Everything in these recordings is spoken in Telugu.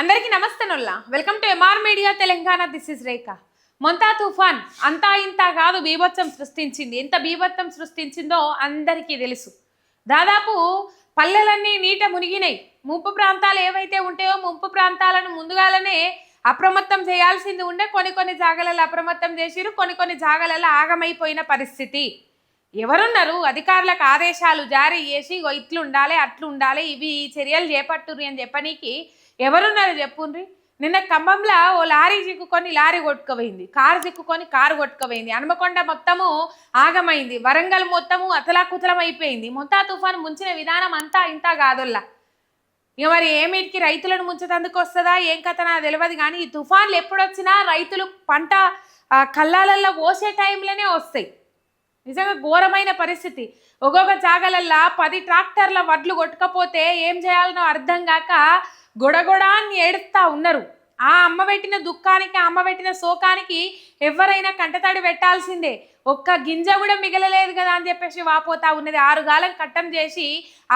అందరికీ నమస్తే నొల్లా. Welcome to MR media Telangana. This is Rekha Montha తుఫాన్ అంతా ఇంత కాదు బీభత్సం సృష్టించింది. ఎంత బీభత్సం సృష్టించిందో అందరికీ తెలుసు. దాదాపు పల్లెలన్నీ నీట మునిగినాయి. ముంపు ప్రాంతాలు ఏవైతే ఉంటాయో ముంపు ప్రాంతాలను ముందుగాలనే అప్రమత్తం చేయాల్సింది ఉండే కొన్ని కొన్ని జాగలలో అప్రమత్తం చేసిరు కొన్ని కొన్ని జాగలలో ఆగమైపోయిన పరిస్థితి. ఎవరున్నారు? అధికారులకు ఆదేశాలు జారీ చేసి ఇగో ఇట్లు ఉండాలి అట్లు ఉండాలి ఇవి చర్యలు చేపట్టుర్రి అని చెప్పనీకి ఎవరున్నారు చెప్పుండ్రి? నిన్న ఖమ్మంలో ఓ లారీ చిక్కుకొని లారీ కొట్టుకుపోయింది. కారు చిక్కుకొని కారు కొట్టుకుపోయింది. హనుమకొండ మొత్తము ఆగమైంది. వరంగల్ మొత్తము అతలాకుతలం అయిపోయింది మొత్తా తుఫాను ముంచిన విధానం అంతా ఇంత కాదుల్లా ఇక మరి ఏమిటికి రైతులను ముంచేటందుకు వస్తుందా? ఏం కథ నాకు తెలియదు కానీ ఈ తుఫాన్లు ఎప్పుడొచ్చినా రైతులు పంట ఆ, కల్లాలల్లో పోసే టైంలోనే వస్తాయి. నిజంగా ఘోరమైన పరిస్థితి. ఒక్కొక్క జాగలల్లా పది ట్రాక్టర్ల వడ్లు కొట్టుకపోతే ఏం చేయాలనో అర్థం కాక గొడగొడా అని ఏడుస్తా ఉన్నారు. ఆ అమ్మ పెట్టిన దుఃఖానికి ఆ అమ్మ పెట్టిన శోకానికి ఎవరైనా కంటతాడి పెట్టాల్సిందే. ఒక్క గింజ కూడా మిగలలేదు కదా అని చెప్పేసి వాపోతా ఉన్నది. ఆరు గాలం కట్టం చేసి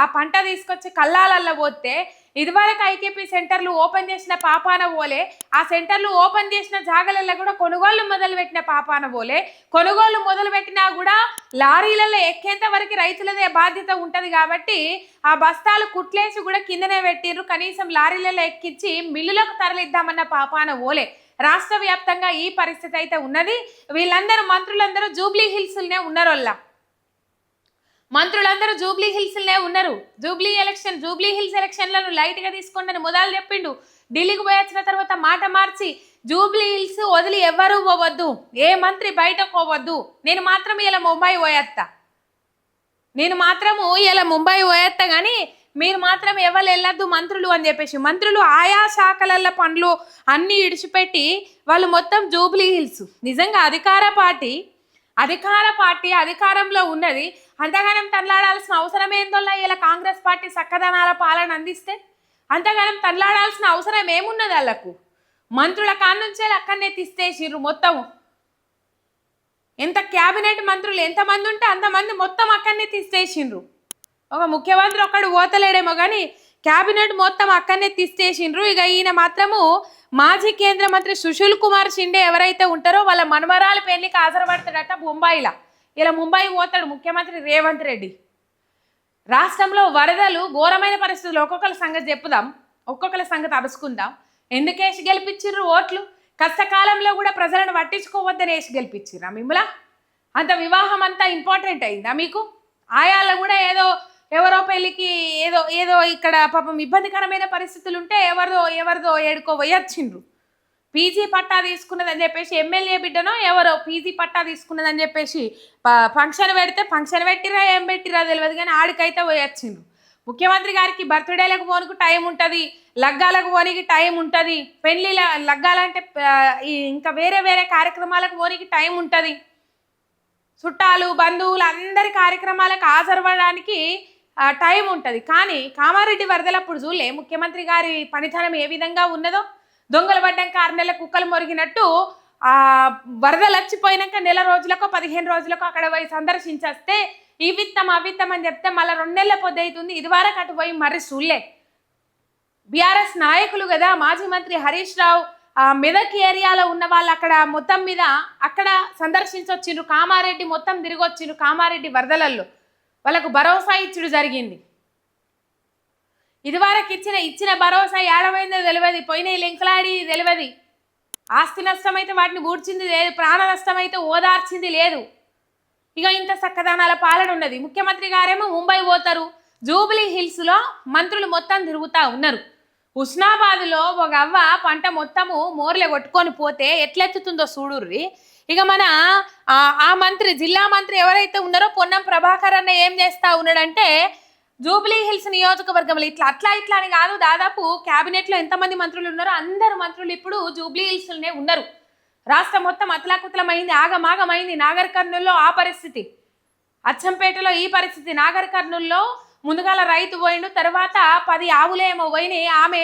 ఆ పంట తీసుకొచ్చి కల్లాలల్లో పోతే ఇదివరకు ఐకేపీ సెంటర్లు ఓపెన్ చేసిన పాపాన పోలే ఆ సెంటర్లు ఓపెన్ చేసిన జాగలలో కూడా కొనుగోళ్ళు మొదలు పెట్టిన పాపాన పోలే కొనుగోళ్ళు మొదలు పెట్టినా కూడా లారీలలో ఎక్కేంత వరకు రైతులదే బాధ్యత ఉంటుంది కాబట్టి ఆ బస్తాలు కుట్లేసి కూడా కిందనే పెట్టిర్రు. కనీసం లారీలలో ఎక్కించి మిల్లులకు తరలిద్దామన్న పాపాన పోలే రాష్ట్ర వ్యాప్తంగా ఈ పరిస్థితి అయితే ఉన్నది. వీళ్ళందరూ మంత్రులందరూ జూబ్లీ హిల్స్లోనే ఉన్నారోళ్ళ. మంత్రులందరూ జూబ్లీ హిల్స్లే ఉన్నారు. జూబ్లీ ఎలక్షన్ జూబ్లీ హిల్స్ ఎలక్షన్లను లైట్గా తీసుకోండి అని మొదలు చెప్పిండు. ఢిల్లీకి పోయి వచ్చిన తర్వాత మాట మార్చి జూబ్లీ హిల్స్ వదిలి ఎవ్వరూ పోవద్దు. ఏ మంత్రి బయటకు పోవద్దు. నేను మాత్రం ఇలా ముంబై పోయేస్తా నేను మాత్రము ఇలా ముంబై పోయేస్తా కానీ మీరు మాత్రం ఎవరు వెళ్ళొద్దు మంత్రులు అని చెప్పేసి. మంత్రులు ఆయా శాఖలల్ల పనులు అన్నీ ఇడిచిపెట్టి వాళ్ళు మొత్తం జూబ్లీ హిల్స్. నిజంగా అధికార పార్టీ అధికార పార్టీ అధికారంలో ఉన్నది. అంతగానం తనలాడాల్సిన అవసరం ఏందోలా ఇలా కాంగ్రెస్ పార్టీ చక్కదనాల పాలన అందిస్తే అంతగానం తనలాడాల్సిన అవసరం ఏమున్నది వాళ్ళకు మంత్రుల కాన్నుంచే అక్కడనే తీస్తేసిర్రు మొత్తం ఎంత క్యాబినెట్ మంత్రులు ఎంతమంది ఉంటే అంతమంది మొత్తం అక్కడనే తీసేసిండ్రు ఒక ముఖ్యమంత్రి ఒక్కడు పోతలేడేమో కానీ క్యాబినెట్ మొత్తం అక్కడనే తీసేసిండ్రు ఇక ఈయన మాత్రము మాజీ కేంద్ర మంత్రి సుశీల్ కుమార్ షిండే ఎవరైతే ఉంటారో వాళ్ళ మనమరాల పెళ్ళికి హాజరుపడతాడట బొంబాయిలా. ఇలా ముంబై పోతాడు ముఖ్యమంత్రి రేవంత్ రెడ్డి. రాష్ట్రంలో వరదలు ఘోరమైన పరిస్థితులు. ఒక్కొక్కరి సంగతి చెప్పుదాం. ఒక్కొక్కరి సంగతి అరుచుకుందాం. ఎందుకేసి గెలిపించిర్రు ఓట్లు? కష్టకాలంలో కూడా ప్రజలను పట్టించుకోవద్దని వేసి గెలిపించిర్రా మిమ్మలా? అంత వివాహం అంతా ఇంపార్టెంట్ అయిందా మీకు? ఆయాల్లో కూడా ఏదో ఎవరో పెళ్ళికి ఏదో ఏదో ఇక్కడ పాపం ఇబ్బందికరమైన పరిస్థితులు ఉంటే ఎవరిదో ఎవరిదో ఏడుకో పోయొచ్చిండ్రు పీజీ పట్టా తీసుకున్నదని చెప్పేసి ఎమ్మెల్యే బిడ్డనో ఎవరో పీజీ పట్టా తీసుకున్నదని చెప్పేసి ఫంక్షన్ పెడితే ఫంక్షన్ పెట్టిరా ఏం పెట్టిరా తెలియదు కానీ ఆడికైతే పోయొచ్చిండ్రు ముఖ్యమంత్రి గారికి బర్త్డేలకు పోనికి టైం ఉంటుంది లగ్గాలకు పోనీకి టైం ఉంటుంది పెళ్ళిళ్ళ లగ్గాలంటే ఇంకా వేరే వేరే కార్యక్రమాలకు పోనీకి టైం ఉంటుంది. చుట్టాలు బంధువులు అందరి కార్యక్రమాలకు హాజరవ్వడానికి టైం ఉంటుంది. కానీ కామారెడ్డి వరదలప్పుడు చూడలే ముఖ్యమంత్రి గారి పనితనం ఏ విధంగా ఉన్నదో దొంగలు పడ్డాక ఆరు నెలల కుక్కలు మొరిగినట్టు ఆ వరదలు వచ్చిపోయినాక నెల రోజులకో పదిహేను రోజులకో అక్కడ పోయి సందర్శించేస్తే ఈ విత్తం అవిత్తం అని చెప్తే మళ్ళీ రెండు నెలల పొద్దు అవుతుంది ఇది వరకు అటు పోయి మర్రి చూడలే. బీఆర్ఎస్ నాయకులు కదా మాజీ మంత్రి హరీష్ రావు ఆ మెదక్ ఏరియాలో ఉన్న వాళ్ళు అక్కడ మొత్తం మీద అక్కడ సందర్శించొచ్చిండ్రు. కామారెడ్డి మొత్తం తిరిగొచ్చిండ్రు కామారెడ్డి వరదలల్లో. వాళ్ళకు భరోసా ఇచ్చుడు జరిగింది. ఇదివరకు ఇచ్చిన ఇచ్చిన భరోసా ఏడమైందో తెలియదు. పోయిన లింకలాడి తెలియదు. ఆస్తి నష్టం అయితే వాటిని ఊడ్చింది లేదు ప్రాణ నష్టం అయితే ఓదార్చింది లేదు. ఇక ఇంత చక్కదనాల పాలన ఉన్నది ముఖ్యమంత్రి గారేమో ముంబై పోతారు. జూబ్లీ హిల్స్లో మంత్రులు మొత్తం తిరుగుతూ ఉన్నారు. హుస్నాబాద్లో ఒక అవ్వ పంట మొత్తము మోర్లే కొట్టుకొని పోతే ఎట్లెత్తుతుందో చూడుర్రి ఇక మన ఆ ఆ మంత్రి జిల్లా మంత్రి ఎవరైతే ఉన్నారో పొన్నం ప్రభాకర్ అన్న ఏం చేస్తా ఉన్నాడంటే జూబ్లీ హిల్స్ నియోజకవర్గంలో ఇట్లా అట్లా ఇట్లా అని కాదు. దాదాపు క్యాబినెట్లో ఎంతమంది మంత్రులు ఉన్నారో అందరు మంత్రులు ఇప్పుడు జూబ్లీ హిల్స్లోనే ఉన్నారు. రాష్ట్రం మొత్తం అతలాకుతలమైంది ఆగమాగమైంది. నాగర్ కర్నూల్లో ఆ పరిస్థితి. అచ్చంపేటలో ఈ పరిస్థితి. నాగర్ కర్నూల్లో ముందుగాల రైతు పోయిండు తర్వాత పది ఆవులేమో పోయినాయి. ఆమె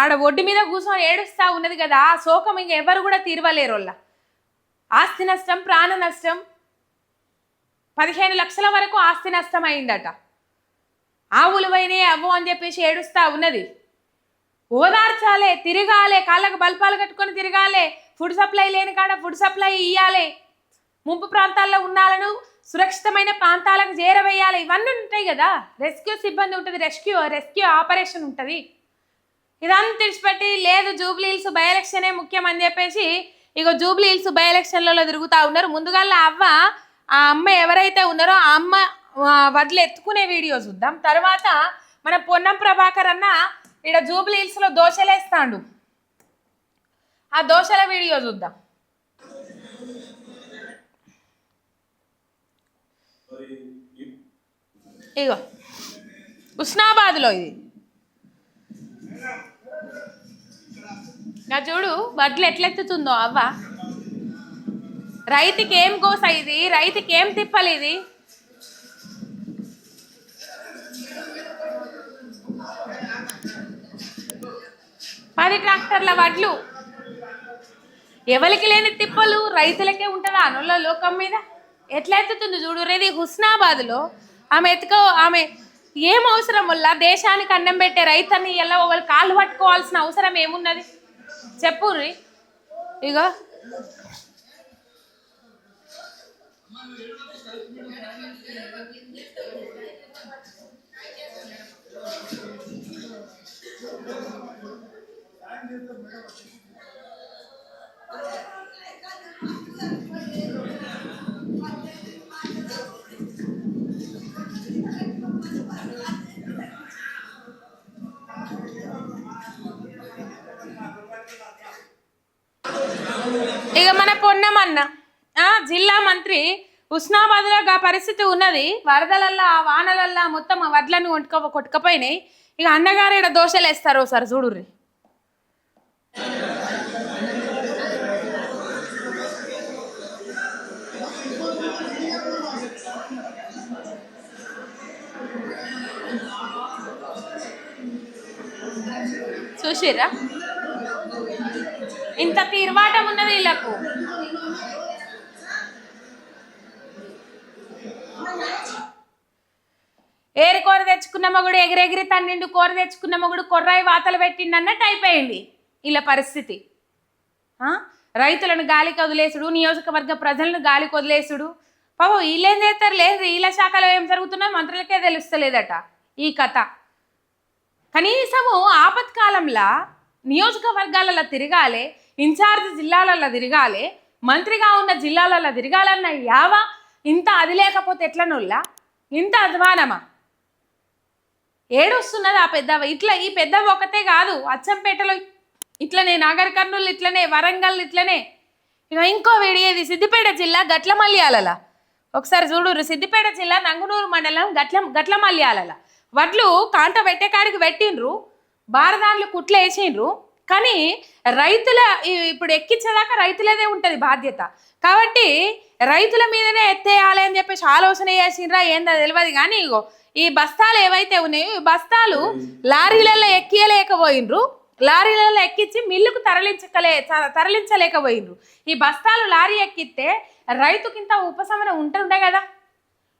ఆడ ఒడ్డు మీద కూర్చొని ఏడుస్తా ఉన్నది కదా ఆ శోకం ఇంక ఎవరు కూడా తీరవలేరు ఆస్తి నష్టం ప్రాణ నష్టం. పదిహేను లక్షల వరకు ఆస్తి నష్టం అయిందట ఆవులు పోయినాయి అవ్వు అని చెప్పేసి ఏడుస్తా ఉన్నది. ఓదార్చాలే తిరగాలే కాళ్ళకు బల్పాలు కట్టుకొని తిరగాలే ఫుడ్ సప్లై లేని కాడ ఫుడ్ సప్లై ఇయ్యాలి. ముంపు ప్రాంతాల్లో ఉన్నాలను సురక్షితమైన ప్రాంతాలకు చేరవేయాలి. ఇవన్నీ ఉంటాయి కదా. రెస్క్యూ సిబ్బంది ఉంటుంది రెస్క్యూ రెస్క్యూ ఆపరేషన్ ఉంటుంది. ఇదంతా తెచ్చిపెట్టి లేదు జూబ్లీ హిల్స్ బై ఎలక్షనే ముఖ్యం అని చెప్పేసి ఇక జూబ్లీ హిల్స్ బై ఎలక్షన్లలో తిరుగుతూ ఉన్నారు. ముందుగా అవ్వ ఆ అమ్మ ఎవరైతే ఉన్నారో ఆ అమ్మ వడ్లు ఎత్తుకునే వీడియో చూద్దాం. తర్వాత మన పొన్నం ప్రభాకర్ అన్న ఇక్కడ జూబ్లీ హిల్స్లో దోశలేస్తాడు ఆ దోశల వీడియో చూద్దాం. ఇగో ఉస్నాబాద్లో ఇది. నా చూడు వడ్లు ఎట్లెత్తుతుందో అవ్వ. రైతుకి ఏం కోస ఇది? రైతుకి ఏం తిప్పలు ఇది? ట్రాక్టర్ల వడ్లు. ఎవరికి లేని తిప్పలు రైతులకే ఉంటుందా అనుల లోకం మీద? ఎట్లా ఎత్తుతుంది చూడు రేది హుస్నాబాద్లో ఆమె ఎత్తుకో ఆమె ఏం అవసరం వల్ల దేశానికి అన్నం పెట్టే రైతన్ని ఎలా వాళ్ళు కాళ్ళు పట్టుకోవాల్సిన అవసరం ఏమున్నది? చెప్పు రీ. ఇగో. ఇక మన పొన్నమన్న. ఆ, జిల్లా మంత్రి ఉస్నాబాద్లో ఆ పరిస్థితి ఉన్నది. వరదలల్లా వానలల్లా మొత్తం వడ్లను కొట్టుక కొట్టుకపోయినాయి. ఇక అన్నగారు ఇక్కడ దోశలు వేస్తారు ఒకసారి చూడుర్రీ. చూసిర్రా? ఇంత తీర్వాటం ఉన్నది వీళ్ళకు. ఏరి కూర తెచ్చుకున్న మగుడు ఎగిరెగిరి తన్నిండు కూర తెచ్చుకున్న మగుడు కొర్రాయి వాతలు పెట్టిండు అన్నట్టు అయిపోయింది వీళ్ళ పరిస్థితి. ఆ? రైతులను గాలికి వదిలేసుడు నియోజకవర్గ ప్రజలను గాలికి వదిలేసుడు పాపం వీళ్ళేం చేస్తారు? లేదు వీళ్ళ శాఖలో ఏం జరుగుతున్నా మంత్రులకే తెలుస్తలేదట ఈ కథ. కనీసము ఆపత్కాలంలో నియోజకవర్గాలలో తిరగాలి ఇన్ఛార్జ్ జిల్లాలలో తిరగాలి మంత్రిగా ఉన్న జిల్లాలలో తిరగాలన్న యావ ఇంత అది లేకపోతే ఎట్లనోళ్ళ? ఇంత అధ్వానమా? ఏడొస్తున్నది ఆ పెద్దవ. ఇట్లా ఈ పెద్దవ ఒకతే కాదు అచ్చంపేటలో ఇట్లనే నాగర్ కర్నూలు ఇట్లనే వరంగల్ ఇట్లనే. ఇక ఇంకో వేడియేది సిద్దిపేట జిల్లా గట్ల మల్యాలల ఒకసారి చూడు సిద్దిపేట జిల్లా నంగునూరు మండలం గట్ల గట్ల మల్యాలల వడ్లు కాంట పెట్టే కాడికి పెట్టిండ్రు బారదాన్లు కుట్లు వేసిండ్రు కానీ రైతుల ఇప్పుడు ఎక్కించేదాకా రైతులదే ఉంటుంది బాధ్యత. కాబట్టి రైతుల మీదనే ఎత్తేయాలి అని చెప్పేసి ఆలోచన చేసిండ్రా ఏందో తెలియదు కానీ ఇగో ఈ బస్తాలు ఏవైతే ఉన్నాయో ఈ బస్తాలు లారీలలో ఎక్కియలేకపోయిండ్రు. లారీలలో ఎక్కించి మిల్లుకు తరలించకలే తరలించలేకపోయినరు ఈ బస్తాలు లారీ ఎక్కిస్తే రైతుకింత ఉపశమనం ఉంటుండే కదా?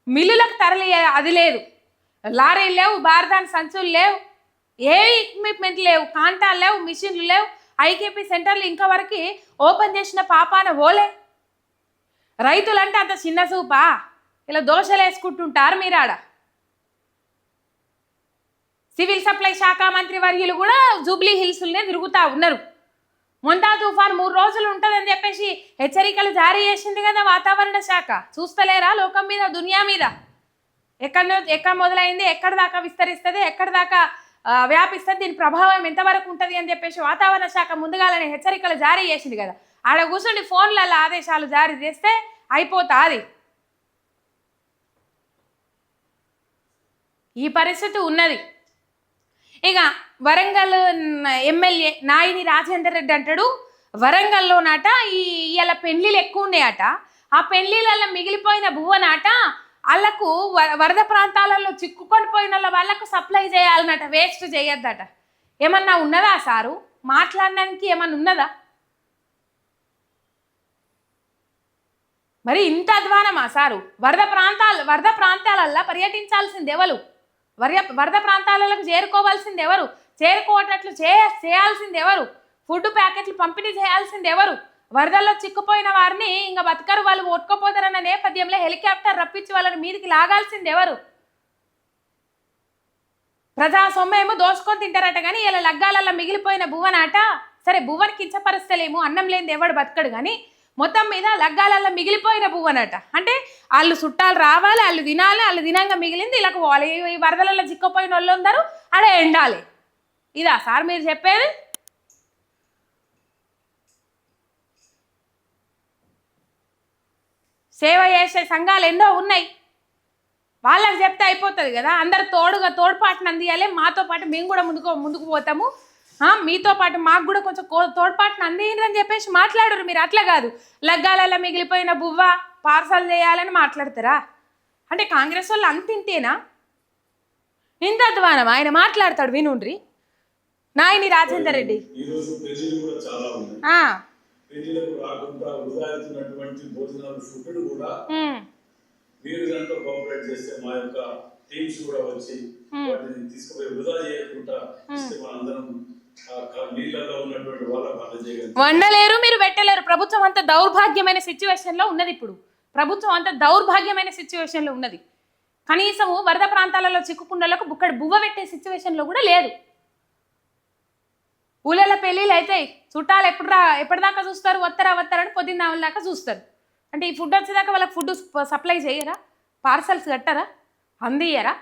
మిల్లులకు తరలి అది లేదు. లారీలు లేవు బారదాని సంచులు లేవు ఏ ఎక్విప్మెంట్ లేవు కాంటాలు లేవు మిషన్లు లేవు. ఐకేపీ సెంటర్లు ఇంకా వరకు ఓపెన్ చేసిన పాపాన ఓలే. రైతులంటే అంత చిన్న చూపా ఇలా దోశలు వేసుకుంటుంటారు మీరాడ. సివిల్ సప్లై శాఖ మంత్రి వర్యులు కూడా జూబ్లీ హిల్స్లోనే తిరుగుతూ ఉన్నారు. మొంతా తుఫాన్ మూడు రోజులు ఉంటుందని చెప్పేసి హెచ్చరికలు జారీ చేసింది కదా వాతావరణ శాఖ. చూస్తలేరా లోకం మీద దునియా మీద? ఎక్కడ ఎక్కడ మొదలైంది ఎక్కడ దాకా విస్తరిస్తుంది ఎక్కడ దాకా వ్యాపిస్తుంది దీని ప్రభావం ఎంతవరకు ఉంటుంది అని చెప్పేసి వాతావరణ శాఖ ముందుగాలనే హెచ్చరికలు జారీ చేసింది కదా. ఆడ కూర్చుండి ఫోన్లలో ఆదేశాలు జారీ చేస్తే అయిపోతుంది. ఈ పరిస్థితి ఉన్నది. ఇక వరంగల్ ఎమ్మెల్యే నాయిని రాజేందర్ రెడ్డి అంటాడు. వరంగల్లోనట ఈ ఇలా పెళ్ళిలు ఎక్కువ ఉన్నాయట. ఆ పెళ్ళిళ్ళల్లో మిగిలిపోయిన భువనాట వాళ్ళకు వరద ప్రాంతాలలో చిక్కుకొని పోయిన వాళ్ళ వాళ్ళకు సప్లై చేయాలన్నట వేస్ట్ చేయొద్దట. ఏమన్నా ఉన్నదా సారు? మాట్లాడడానికి ఏమన్నా ఉన్నదా? మరి ఇంత అధ్వానమా సారు? వరద ప్రాంతాలు వరద ప్రాంతాలల్లో పర్యటించాల్సింది ఎవరు వరద వరద ప్రాంతాలకు చేరుకోవాల్సింది ఎవరు? చేరుకోవటట్లు చే చేయాల్సింది ఎవరు? ఫుడ్ ప్యాకెట్లు పంపిణీ చేయాల్సింది ఎవరు? వరదల్లో చిక్కుపోయిన వారిని ఇంకా బతకరు వాళ్ళు ఒట్టుకోపోతారన్న నేపథ్యంలో హెలికాప్టర్ రప్పించి వాళ్ళని మీదికి లాగాల్సింది ఎవరు? ప్రజా సొమ్మేమో దోసుకొని తింటారట కానీ ఇలా లగ్గాలల్లో మిగిలిపోయిన భువనాట? సరే భువన్ కించపరుస్తలేము అన్నం లేనిది ఎవడు బతకడు కానీ మొత్తం మీద లగ్గాలల్లో మిగిలిపోయిన పువ్వు అనట అంటే వాళ్ళు చుట్టాలు రావాలి వాళ్ళు తినాలి వాళ్ళు తినాక మిగిలింది ఇలా పోవాలి ఈ వరదలలో చిక్కపోయిన వాళ్ళు అందరూ అడే ఎండాలి. ఇదా సార్ మీరు చెప్పేది? సేవ చేసే సంఘాలు ఎన్నో ఉన్నాయి. వాళ్ళకి చెప్తే అయిపోతుంది కదా. అందరు తోడుగా తోడ్పాటును అందియాలి. మాతో పాటు మేము కూడా ముందుకు ముందుకు పోతాము. మీతో పాటు మాకు కూడా కొంచెం కో- తోడ్పాటును అందియండి అని చెప్పేసి మాట్లాడరు మీరు. అట్లా కాదు. లగ్గాలలో మిగిలిపోయిన బువ్వ పార్సల్ చేయాలని మాట్లాడతారా? అంటే కాంగ్రెస్ వాళ్ళు అంత ఇంతేనా? ఇంత అధ్వానం ఆయన మాట్లాడతాడు వినుండ్రి. నాయని రాజేందర్ రెడ్డి. మీరు కోఆపరేట్ చేస్తే మా యొక్క టీమ్స్ కూడా వచ్చి వాటిని తీసుకుపోయి వృధా చేయకుండా మనందరం వండలేరు మీరు పెట్టలేరు. ప్రభుత్వం అంత దౌర్భాగ్యమైన సిచ్యువేషన్లో ఉన్నది ఇప్పుడు. ప్రభుత్వం అంత దౌర్భాగ్యమైన సిచ్యువేషన్లో ఉన్నది. కనీసము వరద ప్రాంతాలలో చిక్కుకుండలకు బుక్కడ బువ్వ పెట్టే సిచ్యువేషన్లో కూడా లేదు. ఊళ్ళలో పెళ్ళిళ్ళు అవుతాయి చుట్టాలు ఎప్పుడు రా ఎప్పటిదాకా చూస్తారు? వస్తారా వస్తారని పొద్దున్న దాకా చూస్తారు. అంటే ఈ ఫుడ్ వచ్చేదాకా వాళ్ళకి ఫుడ్ సప్లై చేయరా? పార్సల్స్ కట్టరా? అందియరా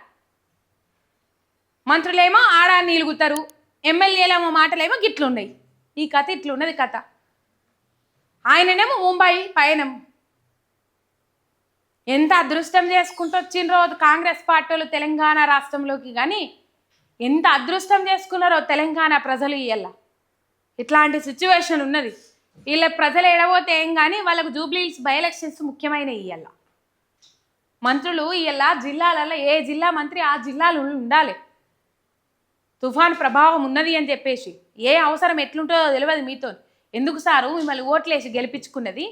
మంత్రులేమో ఆడ నీలుగుతారు. ఎమ్మెల్యేలేమో మాటలేమో గిట్లున్నాయి. ఈ కథ ఇట్లున్నది కథ. ఆయననేమో ముంబై పయనం. ఎంత అదృష్టం చేసుకుంటూ వచ్చినరో కాంగ్రెస్ పార్టీలు తెలంగాణ రాష్ట్రంలోకి కానీ ఎంత అదృష్టం చేసుకున్నారో తెలంగాణ ప్రజలు ఇయ్యల్ల ఇట్లాంటి సిచ్యువేషన్ ఉన్నది. వీళ్ళ ప్రజలు ఎడబోతే ఏం కానీ వాళ్ళకు జూబ్లీహిల్స్ బై ఎలక్షన్స్ ముఖ్యమైన ఇయ్యల్ల మంత్రులు ఇయ్యాల జిల్లాలలో ఏ జిల్లా మంత్రి ఆ జిల్లాలో ఉండాలి. తుఫాన్ ప్రభావం ఉన్నది అని చెప్పేసి. ఏ అవసరం ఎట్లుంటుందో తెలియదు మీతో. ఎందుకు సారు? మిమ్మల్ని ఓట్లేసి గెలిపించుకున్నది?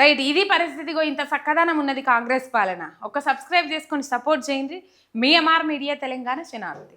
రైట్ ఇది పరిస్థితిగో ఇంత చక్కదనం ఉన్నది కాంగ్రెస్ పాలన. ఒక సబ్స్క్రైబ్ చేసుకొని సపోర్ట్ చేయండి. మీ ఎంఆర్ మీడియా తెలంగాణ చినారుది